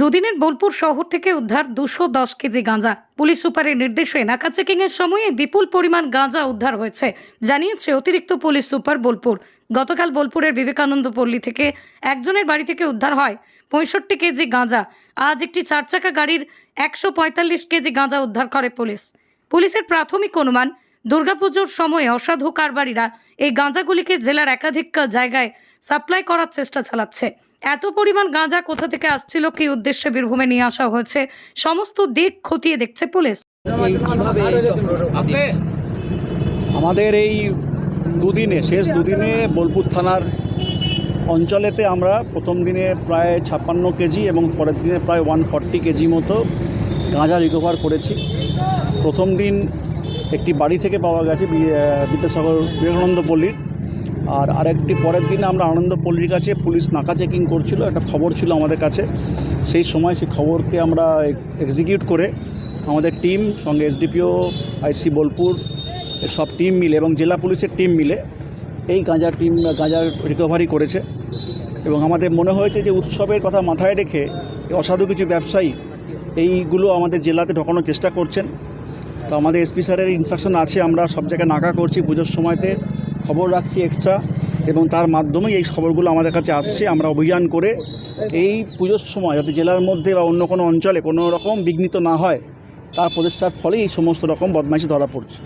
দুদিনের বোলপুর শহর থেকে উদ্ধার দুশো দশ কেজি গাঁজা। পুলিশ সুপারের নির্দেশে নাকা চেকিং এর সময়ে বিপুল পরিমাণ গাঁজা উদ্ধার হয়েছে, জানিয়েছে অতিরিক্ত পুলিশ সুপার বোলপুর। গতকাল বোলপুরের বিবেকানন্দ পল্লী থেকে একজনের বাড়ি থেকে উদ্ধার হয় পঁয়ষট্টি কেজি গাঁজা। আজ একটি চার চাকা গাড়ির একশো পঁয়তাল্লিশ কেজি গাঁজা উদ্ধার করে পুলিশ। পুলিশের প্রাথমিক অনুমান, দুর্গাপুজোর সময়ে অসাধু কারবারিরা এই গাঁজাগুলিকে জেলার একাধিক জায়গায় সাপ্লাই করার চেষ্টা চালাচ্ছে। এত পরিমাণ গাঁজা কোথা থেকে আসছিল? কি উদ্দেশ্যে বীরভূমে নিয়ে আসা হয়েছে? সমস্ত দিক খতিয়ে দেখছে পুলিশ। আমাদের এই দুদিনে, শেষ দুদিনে বোলপুর থানার অঞ্চলেতে আমরা প্রথম দিনে প্রায় ছাপ্পান্ন কেজি এবং পরের দিনে প্রায় ওয়ান ফর্টি কেজি মতো গাঁজা রিকভার করেছি। প্রথম দিন একটি বাড়ি থেকে পাওয়া গেছে বিদ্যাসাগর বিবেকানন্দ পল্লীর। আর আরেকটি পরের দিনে আমরা আনন্দপল্লীর কাছে পুলিশ নাকা চেকিং করছিল, একটা খবর ছিল আমাদের কাছে। সেই সময় সেই খবরকে আমরা এক্সিকিউট করে আমাদের টিম, সঙ্গে এসডিপিও, আইসি বোলপুর, সব টিম মিলে এবং জেলা পুলিশের টিম মিলে এই গাঁজা টিম গাঁজা রিকভারি করেছে। এবং আমাদের মনে হয়েছে যে উৎসবের কথা মাথায় রেখে অসাধু কিছু ব্যবসায়ী এইগুলো আমাদের জেলাতে ঢোকানোর চেষ্টা করছেন। তো আমাদের এসপি স্যারের ইনস্ট্রাকশন আছে, আমরা সব জায়গায় নাকা করছি, পুজোর সময়তে খবর রাখছি এক্সট্রা এবং তার মাধ্যমেই এই খবরগুলো আমাদের কাছে আসছে। আমরা অভিযান করে এই পুজোর সময় যাতে জেলার মধ্যে বা অন্য কোনো অঞ্চলে কোনো রকম বিঘ্নিত না হয়, তার প্রচেষ্টার ফলেই এই সমস্ত রকম বদমাইশি ধরা পড়ছে।